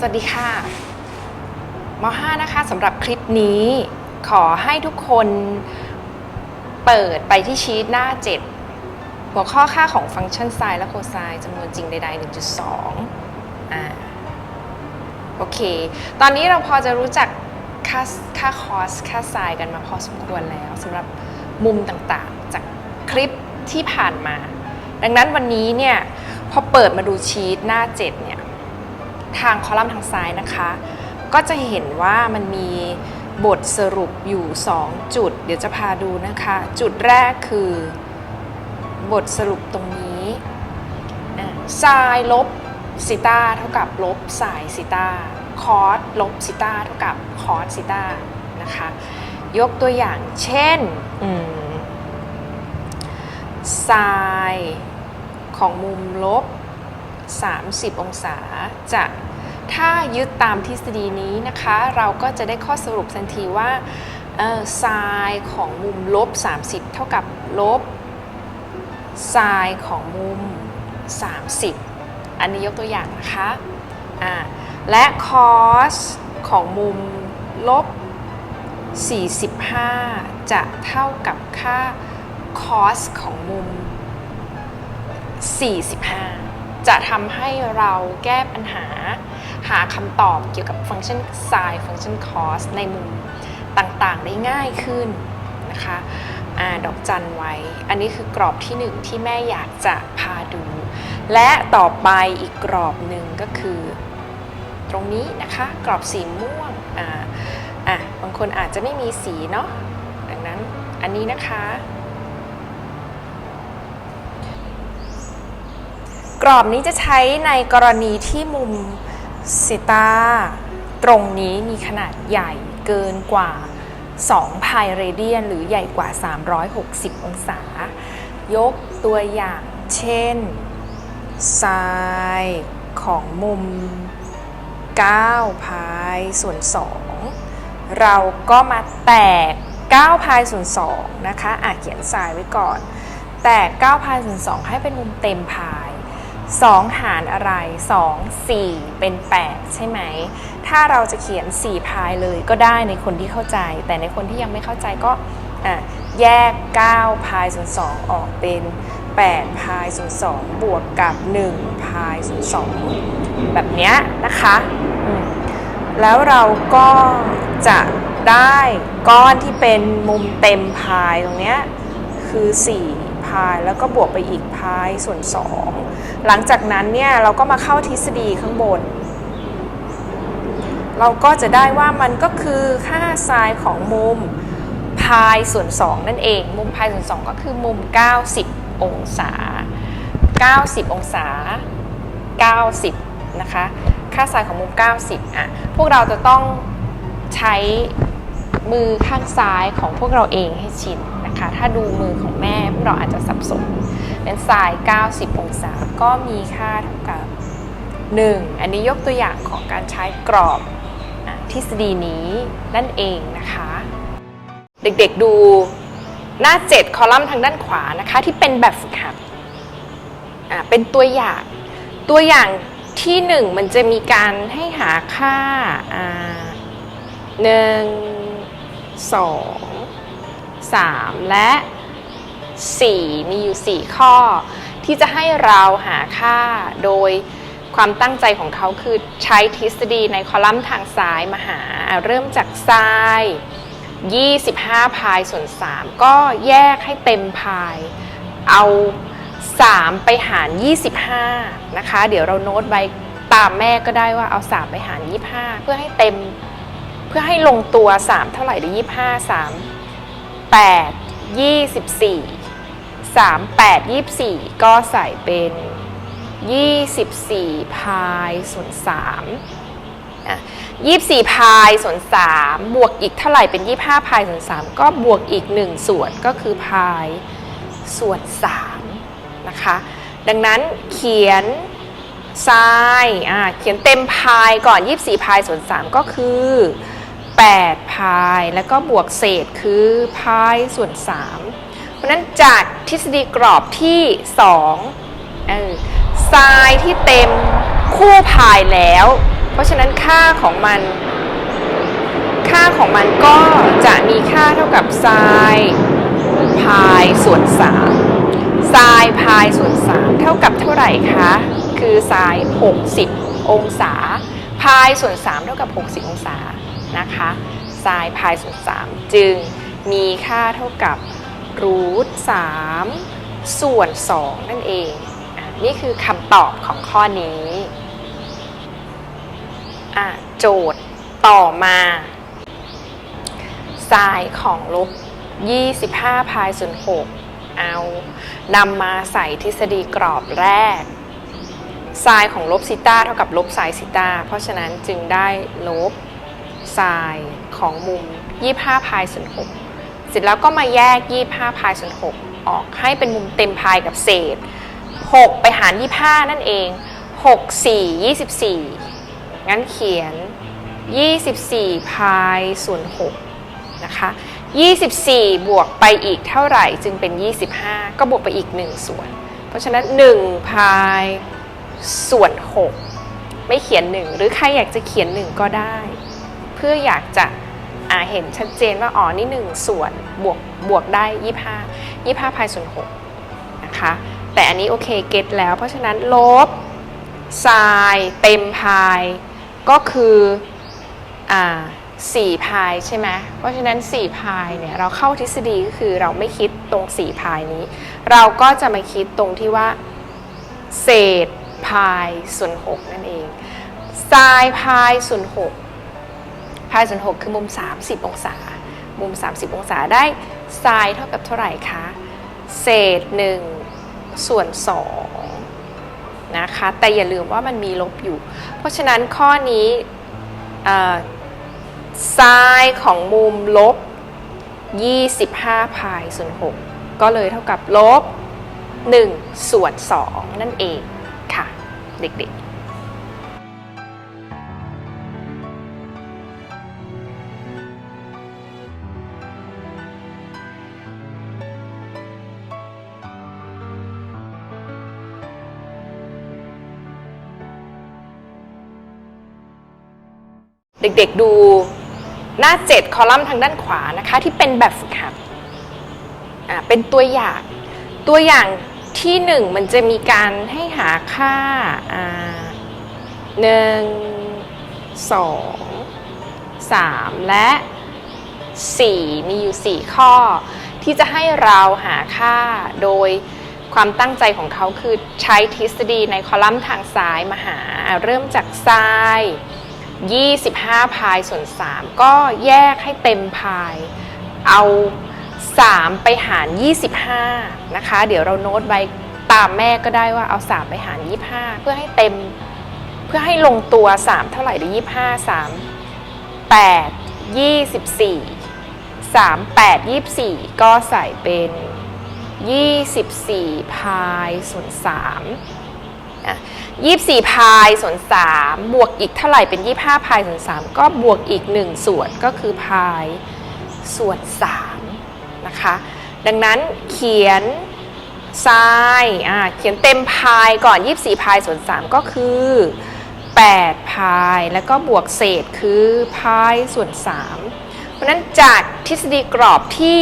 สวัสดีค่ะม5นะคะสำหรับคลิปนี้ขอให้ทุกคนเปิดไปที่ชีตหน้า 7 หัวข้อค่าของฟังก์ชันไซน์และโคไซน์จำนวนจริงใด ๆ 1.2อ่าโอเค ตอนนี้เราพอจะรู้จักค่าค่าคอสค่าไซน์กันมาพอสมควรแล้วสำหรับมุมต่างๆ จากคลิปที่ผ่านมา ดังนั้นวันนี้เนี่ยพอเปิดมาดูชีตหน้า 7 เนี่ย ทางคอลัมน์ทางซ้ายนะคะ ก็จะเห็นว่ามันมีบทสรุปอยู่ 2 จุด เดี๋ยวจะพาดูนะคะ จุดแรกคือบทสรุปตรงนี้ไซน์ลบซิต้าเท่ากับลบไซน์ซิต้าคอสลบซิต้าเท่ากับคอสซิต้านะคะ ยกตัวอย่างเช่นไซน์ของมุมลบ 30 องศาจะถ้ายึดตามทฤษฎีนี้นะคะ เราก็จะได้ข้อสรุปทันทีว่าไซน์ของมุมลบ 30 เท่ากับลบไซน์ของมุม 30 อันนี้ยกตัวอย่างนะคะะและคอสของมุมลบ 45 จะเท่ากับค่าคอสของมุม 45 จะทำให้เราแก้ปัญหา หาคำตอบเกี่ยวกับฟังก์ชัน sin ฟังก์ชัน cos ในมุมต่างๆ ได้ง่ายขึ้นนะคะอดอกจันไว้ อันนี้คือกรอบที่หนึ่งที่แม่อยากจะพาดู และต่อไปอีกกรอบหนึ่งก็คือ ตรงนี้นะคะ กรอบสีม่วงอ่าอะบางคนอาจจะไม่มีสีเนาะดังนั้นอันนี้นะคะ รอบนี้จะใช้ในกรณีที่มุมซิตาตรงนี้มีขนาดใหญ่เกินกว่า 2 พายเรเดียน หรือใหญ่กว่า 360 องศา ยกตัวอย่างเช่นไซน์ของมุม 9 พายส่วน 2 เราก็มาแตก 9 พายส่วน 2 นะคะ อะเขียนไซน์ไว้ก่อน แตก 9 พายส่วน 2 ให้เป็นมุมเต็มพาย 2 หารอะไร 2 4 เป็น 8 ใช่ไหม ถ้าเราจะเขียน 4 พายเลยก็ได้ในคนที่เข้าใจ แต่ในคนที่ยังไม่เข้าใจก็แยก 9 พายส่วน2ออกเป็น 8 พายส่วน2บวกกับ 1 พายส่วน2แบบนี้นะคะ แล้วเราก็จะได้ก้อนที่เป็นมุมเต็มพายตรงนี้คือ 4 พาย แล้วก็บวกไปอีกพายส่วน 2 หลังจากนั้นเนี่ยเราก็มาเข้าทฤษฎีข้างบน เราก็จะได้ว่ามันก็คือค่าไซน์ของมุมพายส่วน 2 นั่นเอง มุมพายส่วน 2 ก็คือมุม 90 องศา 90 องศา 90 นะคะ ค่าไซน์ของมุม 90 อะ พวกเราจะต้องใช้ มือข้างซ้ายของพวกเราเองให้ชินนะคะ ถ้าดูมือของแม่พวกเราอาจจะสับสนเป็นไซน์90 องศาก็มีค่าเท่ากับ 1 อันนี้ยกตัวอย่างของการใช้กรอบทฤษฎีนี้นั่นเองนะคะ เด็กๆดูหน้า 7 คอลัมน์ทางด้านขวานะคะ ที่เป็นแบบฝึกหัดเป็นตัวอย่างตัวอย่างที่ 1 มันจะมีการให้หาค่าห นึ่งสองสามและ 4 มีอยู่ 4 ข้อ ที่จะให้เราหาค่าโดยความตั้งใจของเขาคือใช้ทฤษฎีในคอลัมน์ทางซ้ายมาหา เริ่มจากไซน์25 พายส่วน 3 ก็แยกให้เต็มพาย เอา 3 ไปหาร 25 นะคะ เดี๋ยวเราโน้ตไว้ตามแม่ก็ได้ว่าเอา 3 ไปหาร 25 เพื่อให้เต็ม เพื่อให้ลงตัว 3 เท่าไหร่ได้25 3 8 24 3 8 24ก็ใส่เป็น24พายส่วน3อะ24พายส่วน3บวกอีกเท่าไหร่เป็น25พายส่วน3ก็บวกอีก1ส่วนก็คือพายส่วน3นะคะ ดังนั้นเขียนทรายอ่าเขียนเต็มพายก่อน 24 พายส่วน 3 ก็คือ 8 พาย แล้วก็บวกเศษคือพายส่วน 3 เพราะนั้นจากทฤษฎีกรอบที่2เออทรายที่เต็มคู่พายแล้ว เพราะฉะนั้นค่าของมัน ค่าของมันก็จะมีค่าเท่ากับไซน์พายส่วน3ไซน์พายส่วน 3 เท่ากับเท่าไหร่คะ คือไซน์60 องศา พายส่วน 3 เท่ากับ 60 องศา นะคะไซน์พายส่วน3จึงมีค่าเท่ากับรูท3ส่วน 2 นั่นเองอนี่คือคำตอบของข้อนี้โจทย์ต่อมาไซน์ของลบ 25พายส่วน6เอานำมาใส่ทฤษฎีกรอบแรกไซน์ของลบซิต้าเท่ากับลบไซน์ซิต้าเพราะฉะนั้นจึงได้ลบ ไซน์ของมุม 25พายส่วน6เสร็จแล้วก็มาแยก 25พายส่วน6ออกให้เป็นมุมเต็มพายกับเศษ 6 ไปหาร 25 นั่นเอง 6 4 24 งั้นเขียน 24พายส่วน6นะคะ24 บวกไปอีกเท่าไหร่จึงเป็น 25 ก็บวกไปอีก 1 ส่วน เพราะฉะนั้น 1 พายส่วน 6 ไม่เขียน 1 หรือใครอยากจะเขียน 1 ก็ได้ เพื่ออยากจะเห็นชัดเจนว่าอ๋อนี่ 1 ส่วนบวกบวกได้ 25 25พายส่วน6นะคะแต่อันนี้โอเคเก็ตแล้ว เพราะฉะนั้นลบไซน์เต็มพายก็คืออ่าสี่พายใช่ไหมเพราะฉะนั้น 4 พายเนี่ยเราเข้าทฤษฎีก็คือเราไม่คิดตรง 4 พายนี้ เราก็จะมาคิดตรงที่ว่า เศษพายส่วน 6 นั่นเองไซน์พายส่วน 6 พายส่วน6คือมุม 30 องศา มุม 30 องศาได้ไซน์เท่ากับเท่าไหร่คะ เศษ 1 ส่วน 2 นะคะ แต่อย่าลืมว่ามันมีลบอยู่ เพราะฉะนั้นข้อนี้ไซน์ของมุมลบ 25 พายส่วน 6 ก็เลยเท่ากับลบ 1 ส่วน 2 นั่นเองค่ะ เด็กๆ เด็กๆดูหน้า 7 คอลัมน์ทางด้านขวานะคะ ที่เป็นแบบฝึกหัดเป็นตัวอย่าง ตัวอย่างที่ 1 มันจะมีการให้หาค่าาหนึ่งสองสามและ 4 มีอยู่ 4 ข้อ ที่จะให้เราหาค่าโดยความตั้งใจของเขาคือใช้ทฤษฎีในคอลัมน์ทางซ้ายมาหา เริ่มจากไซน์ 25 พายส่วน 3 ก็แยกให้เต็มพาย เอา 3 ไปหาร 25 นะคะ เดี๋ยวเราโน้ตไว้ตามแม่ก็ได้ว่าเอา 3 ไปหาร 25 เพื่อให้เต็ม เพื่อให้ลงตัว 3 เท่าไหร่ได้25 3 8 24 3 8 24 ก็ใส่เป็น 24 พายส่วน 3 อะ24พายส่วน3บวกอีกเท่าไหร่เป็น25พายส่วน3ก็บวกอีก1ส่วนก็คือพายส่วน3นะคะ ดังนั้นเขียนไซน์อ่าเขียนเต็มพายก่อน24พายส่วน3ก็คือ8พายแล้วก็บวกเศษคือพายส่วน3เพราะฉะนั้นจากทฤษฎีกรอบที่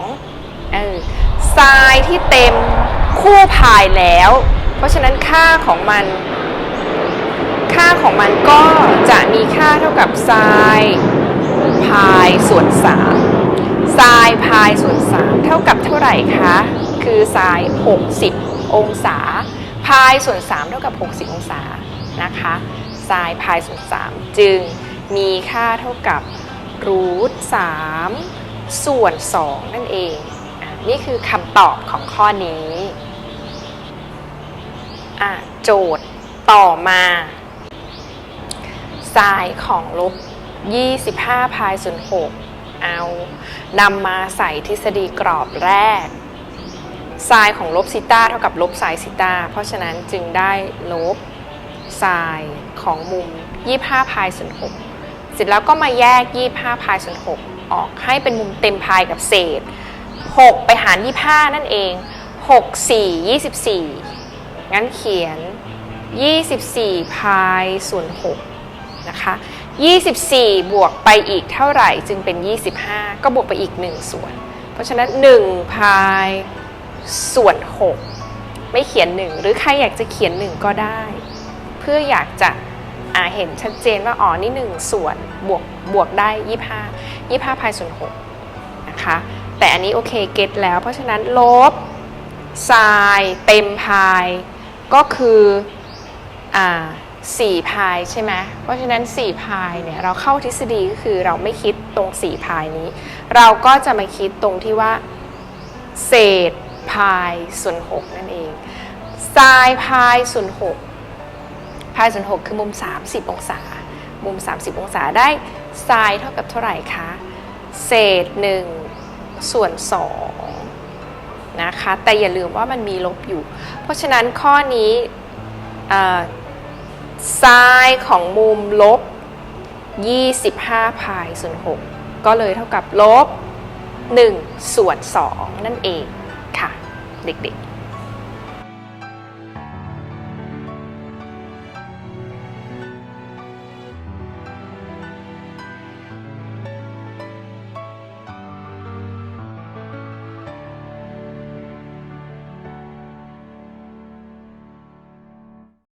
2เออไซน์ที่เต็มคู่พายแล้ว เพราะฉะนั้นค่าของมัน ค่าของมันก็จะมีค่าเท่ากับไซน์พายส่วน3ไซน์พายส่วน 3 เท่ากับเท่าไหร่คะ คือไซน์60 องศา พายส่วน 3 เท่ากับ 60 องศานะคะไซน์พายส่วน 3 จึงมีค่าเท่ากับรูท3ส่วน 2 นั่นเองอนี่คือคำตอบของข้อนี้ อะโจทย์ต่อมาไซน์ของลบ 25พายส่วน6เอานำมาใส่ทฤษฎีกรอบแรกไซน์ของลบซิต้าเท่ากับลบไซน์ซิต้า เพราะฉะนั้นจึงได้ลบไซน์ของมุม 25พายส่วน6เสร็จแล้วก็มาแยก 25พายส่วน6ออกให้เป็นมุมเต็มพายกับเศษ 6 ไปหาร 25 นั่นเอง 6 4 24 งั้นเขียน 24 พายส่วน6นะคะ 24 บวกไปอีกเท่าไหร่จึงเป็น 25 ก็บวกไปอีก 1 ส่วน เพราะฉะนั้น 1 พายส่วน 6 ไม่เขียน 1 หรือใครอยากจะเขียน 1 ก็ได้ เพื่ออยากจะอาเห็นชัดเจนว่าอ๋อนี่ 1 ส่วนบวกบวกได้ 25 25 พายส่วน6นะคะแต่อันนี้โอเคเก็ตแล้ว เพราะฉะนั้นลบทรายเต็มพาย ก็คืออ่าสี่พายใช่ไหมเพราะฉะนั้น4พายเนี่ยเราเข้าทฤษฎีก็คือเราไม่คิดตรง4พายนี้ เราก็จะมาคิดตรงที่ว่า เศษพายส่วน6นั่นเองทรายพายส่วน6พายส่วน6คือมุม 30 องศา มุม 30 องศาได้ทรายเท่ากับเท่าไหร่คะ เศษ 1 ส่วน 2 นะคะ แต่อย่าลืมว่ามันมีลบอยู่ เพราะฉะนั้นข้อนี้ไซน์ของมุมลบ 25 พายส่วน 6 ก็เลยเท่ากับลบ 1 ส่วน 2 นั่นเองค่ะ เด็กๆ